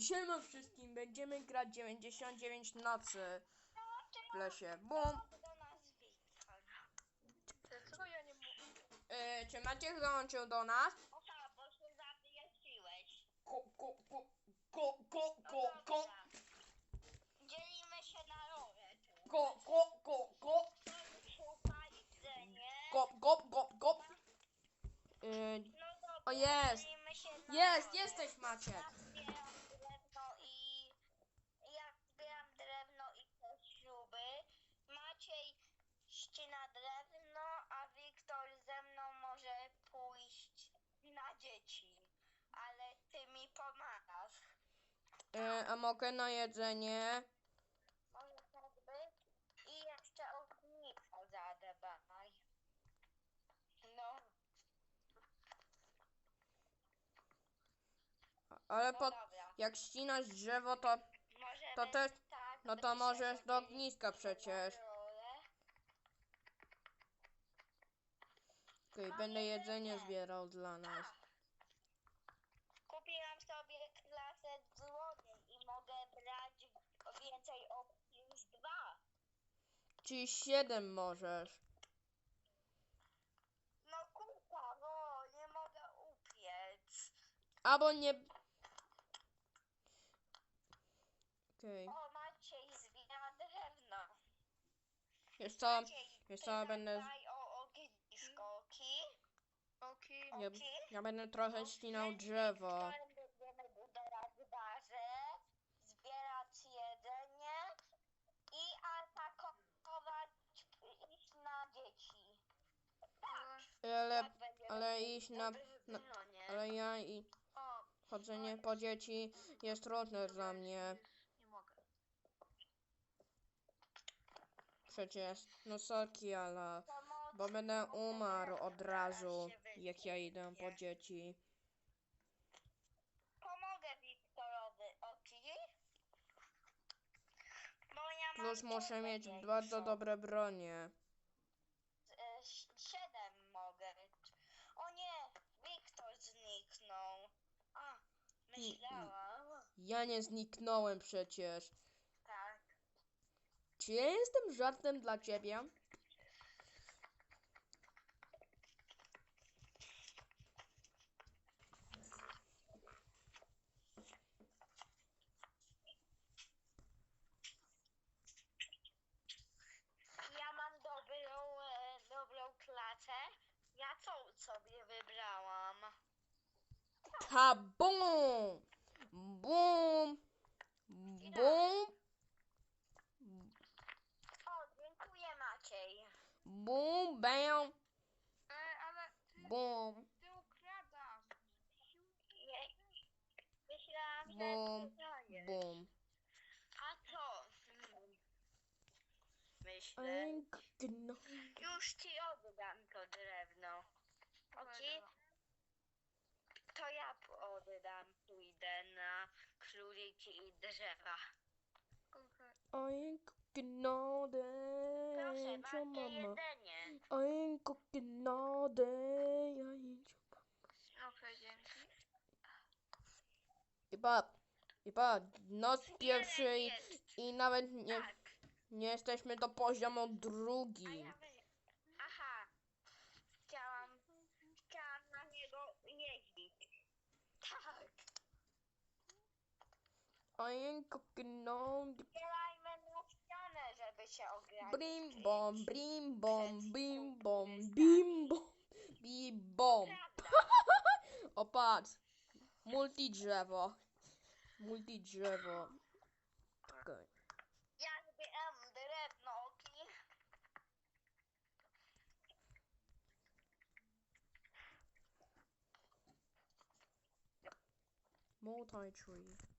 Siema wszystkim, będziemy grać 99 nocy w lesie. Bum! do nas Wiktor. Dlaczego ja nie mogę? E, czy Maciek dołączył do nas? O tak, bo się zawiesiłeś. Ko, ko, ko, ko, ko, No ko, ko. Dzielimy się na rolę tu. ko, ko, ko, ko, kop. E, No dobra, O, jest. dzielimy się na jest, jesteś Maciek. Zbieram drewno i... Ja zbieram drewno i te śruby. Maciej ścina drewno, a Wiktor ze mną może pójść na dzieci. Ale ty mi pomagasz. E, a mogę na jedzenie? Może tak być? I jeszcze ognisko zadbaj. No, Ale no po, dobra. jak ścinasz drzewo, to to też- tak no to możesz do ogniska przecież. na role. Okej, będę jedzenie zbierał dla nas. Kupiłam sobie klasę złodziej i mogę brać więcej opcji niż dwa. Czyli 7 możesz. No kurwa, no nie mogę upiec. Albo nie... Okej. O, Maciej zbija drewno. Co? Maciej, wiesz ty będę- zadbaj o ognisko, okej? Okej. Ja, ja będę trochę ścinał drzewo. Bazę, zbierać jedzenie i atakować, iść na dzieci. Tak, Ale, tak ale iść na... Na ale ja i chodzenie po dzieci jest trudne dla mnie. Nie mogę. Przecież. No sorki, ale... Bo będę umarł od razu, jak ja idę po dzieci. Pomogę Wiktorowi, okej? Bo ja mam Plus muszę dużo mieć dzieci. bardzo dobre bronie. E, ś- Siedem mogę. O nie, Wiktor zniknął. A, myślałam. Ja nie zniknąłem przecież. Tak. Czy ja jestem żartem dla ciebie? Ja mam dobrą, e, dobrą klasę. Ja co sobie wybrałam? Kabum! Bum! Bum! O, dziękuję Maciej. Bum! Bam! E, ale ty, Bum! ty ukradasz. Nie. Myślałam, że Bum! ty. Bum! A co? Hmm. Myślę. Ej, gno. Już ci oddam to drewno. Okej? To ja oddam, pójdę na króliki i drzewa. Okej. I ain't cooking all day. Proszę, ain't your macie mama. jedzenie. I ain't cooking all day. I ain't your mama. Okej, dzięki. I pa, noc pierwszej jest. i nawet nie, Tak. nie jesteśmy do poziomu A drugi. ja wy... I ain't cooking all day. Zbierajmy na ścianę, żeby się ograniczyć. Brim bom, brim bom, bim bom, bim bom, bim bom. O patrz, multi drzewo, multi drzewo. Czekaj. Ja zbieram drewno, okej? Multi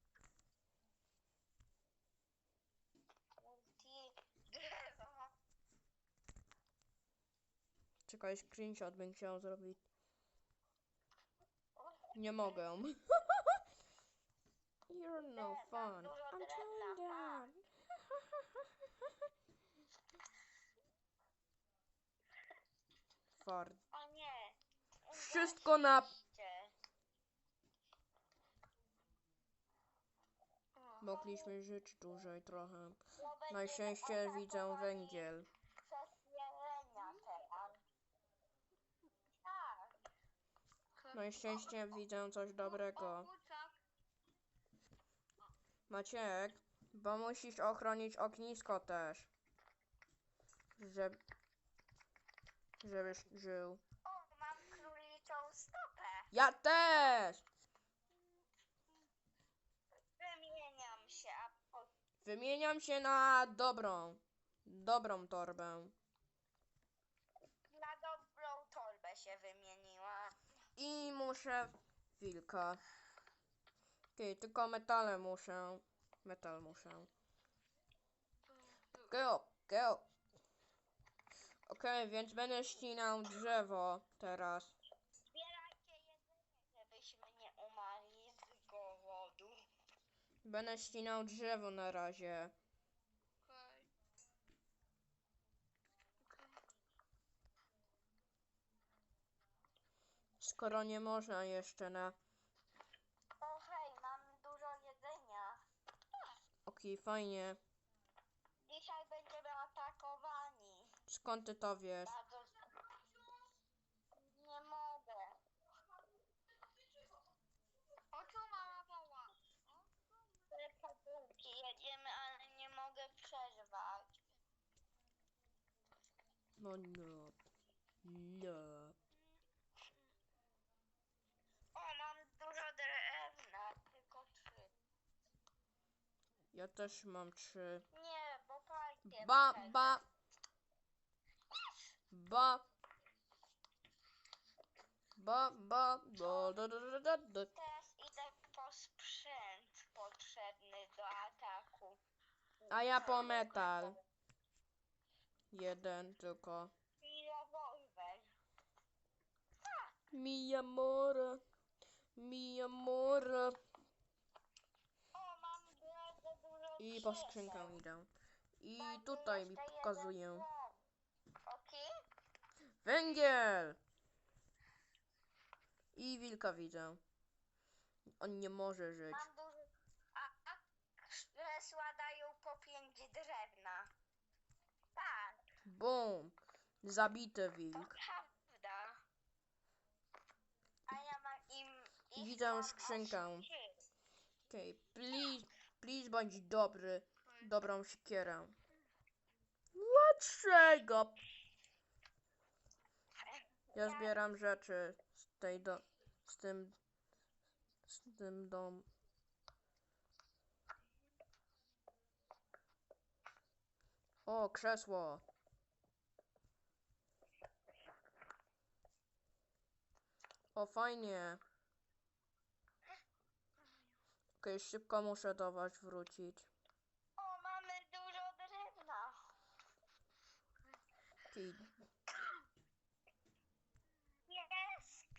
Czekaj, screenshot bym chciał zrobić. Nie mogę. You're no fun. I'm that. Fart. O nie. Wszystko na. Mogliśmy żyć dłużej trochę. Bo będziemy Na szczęście widzę węgiel. Przez jelenia teraz. Tak. Na szczęście widzę coś dobrego. Maciek, bo musisz ochronić ognisko też. Żeby... Żebyś żył. O, mam króliczą stopę. Ja też! Wymieniam się, a Wymieniam się na dobrą. Dobrą torbę. na dobrą torbę się wymieniła. I muszę wilka. Okej, tylko metale muszę. Metal muszę. Go, go. Okej, więc będę ścinał drzewo teraz. Zbierajcie jedzenie, żebyśmy nie umarli z głodu. Będę ścinał drzewo na razie. Skoro nie można jeszcze na... O hej, mam dużo jedzenia. Okej, fajnie. Dzisiaj będziemy atakowani. Skąd ty to wiesz? Bardzo... Nie mogę. O, tu mama woła. Te pigułki jedziemy, ale nie mogę przerwać. No no. No. O, mam dużo drewna, tylko trzy. Ja też mam trzy. Nie, bo parkiem Ba, ba. Ba. Ba, ba, do, do, do, do, do, do. Teraz idę po sprzęt potrzebny do ataku. A ja po metal. Jeden tylko. I rewolwer. Mi amore. Mi amore. O, mam bardzo dużo I po skrzynkę idę. I tutaj mi pokazuję. Węgiel! I wilka widzę. On nie może żyć. Mam. A, a krzesła dają po pięć drewna. Tak, Bum! Zabity to wilk. prawda. A ja mam im... ich Widzę mam skrzynkę. trzy. Okej, please, please bądź dobry. Dobrą siekierę. Dlaczego? Ja zbieram rzeczy z tej do... z tym... z tym dom... O, krzesło. O, fajnie. Okej, szybko muszę do was wrócić. O, mamy dużo drewna. Okej, Jest!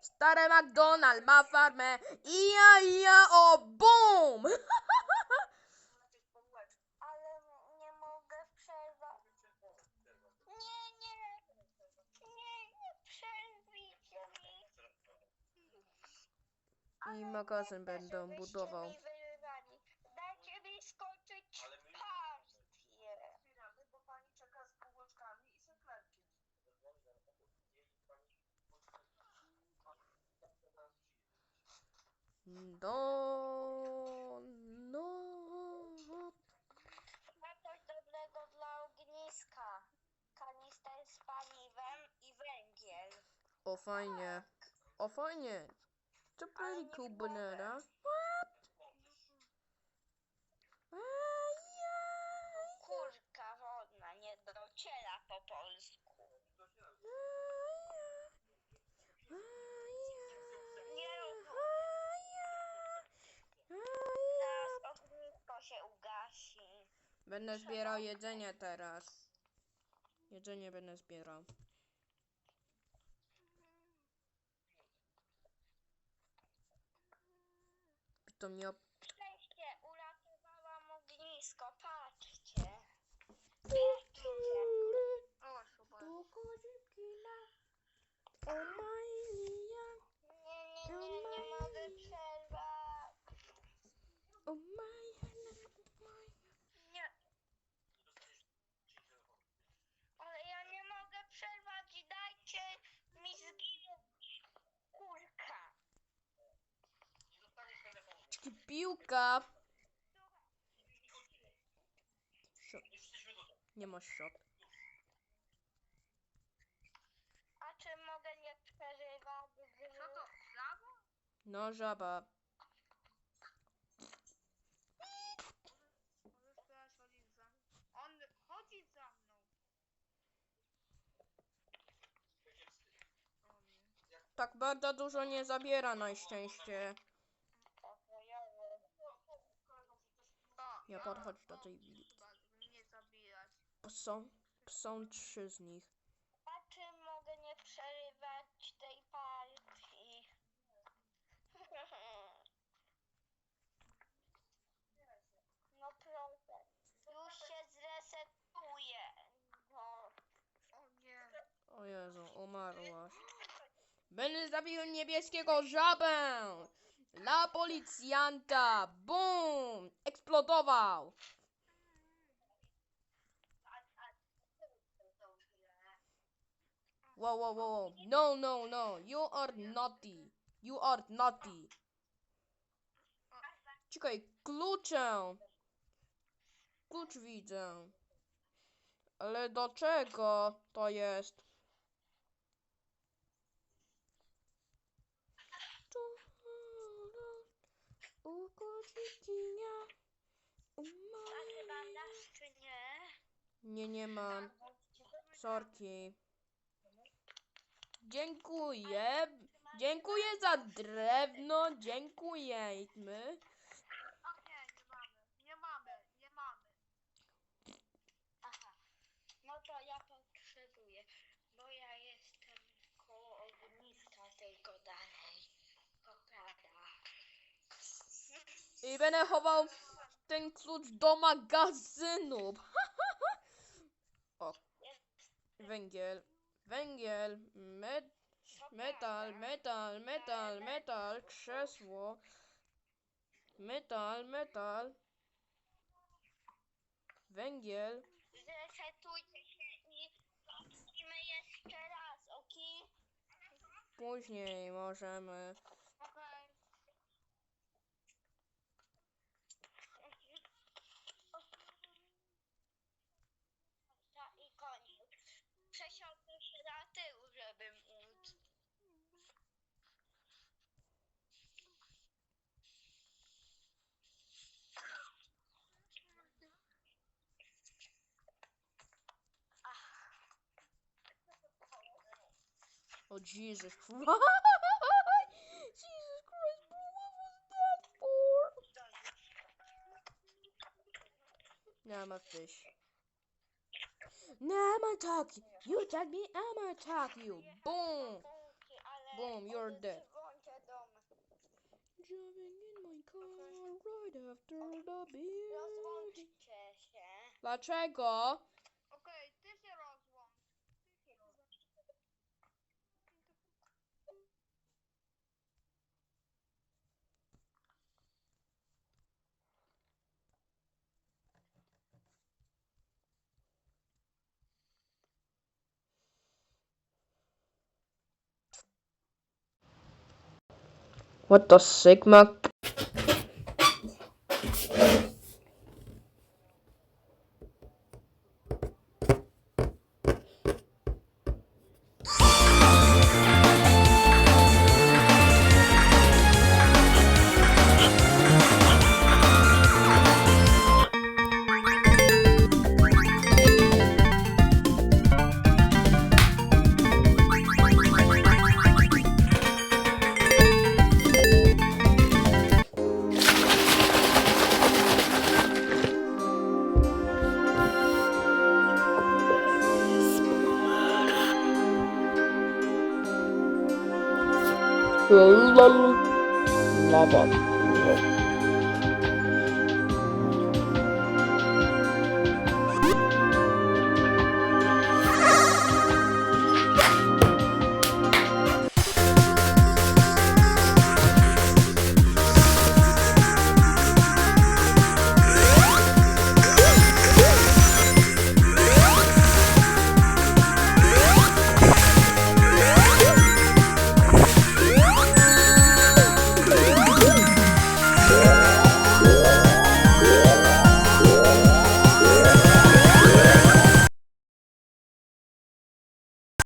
Stary McDonald ma farmę i ja, i ja, o BOOM! Ale nie mogę przerwać. Nie, nie. Nie, nie przerwijcie mi. I magazyn będę budował. mi wyrwali. Dajcie mi skończyć partię. bo pani czeka z bułeczkami i sekretkiem. No, no. Ma coś dobrego dla ogniska. Kanister z paliwem i węgiel. O fajnie. O fajnie. To pretty nie cool banana. What? Kurka wodna nie dociera po polsku. Nie Zaraz ognisko się ugasi. Będę zbierał jedzenie teraz. Jedzenie będę zbierał. To mnie op- Szczęście, uratowałam ognisko, patrzcie. Patrzcie. O, super. O Maria. Nie, nie, nie, nie mogę przerwać. Oh my, Nie. Ale ja nie mogę przerwać. Dajcie mi zginąć. Kurka. Piłka. Shot. Nie masz shot. A czy mogę nie przerywać? Co to? Prawo? No żaba. Możesz teraz chodzić za mną. On chodzi za mną. Tak bardzo dużo nie zabiera na szczęście. O, Ja podchodź do tej wilki. nie zabijać. Są, są trzy z nich. A czy mogę nie przerywać tej partii? No proszę. Już się zresetuje. No. O nie. O Jezu, umarłaś. Będę zabił niebieskiego żabę! Dla policjanta! Bum! Eksplodował! Wow, wow, wow. No, no, no. You are naughty. You are naughty. Czekaj, kluczę. Klucz widzę. Ale do czego to jest? U Macie mojej- bandaż czy nie? Nie, nie mam. Sorki. Dziękuję. Dziękuję za drewno. Dziękujemy. O nie, nie mamy. Nie mamy, nie mamy. Aha. No to ja potrzebuję, bo ja jestem koło ogniska tylko dalej. Popada. I będę chował ten klucz do magazynu. o. Węgiel. Węgiel. Met, metal, metal, metal, metal. Krzesło. Metal, metal. Węgiel. Zresetujcie się i zacznijmy jeszcze raz, ok? Później możemy. Jesus Christ! Jesus Christ, bro, what was that for? Now I'm a fish. Now I'm attack you. You attack me, I'm gonna attack you. Boom! Boom, you're dead. Driving in my car right after the się. Dlaczego? Okej, ty się rozłącz. Ty się rozłącz. What does Sigma? Love it.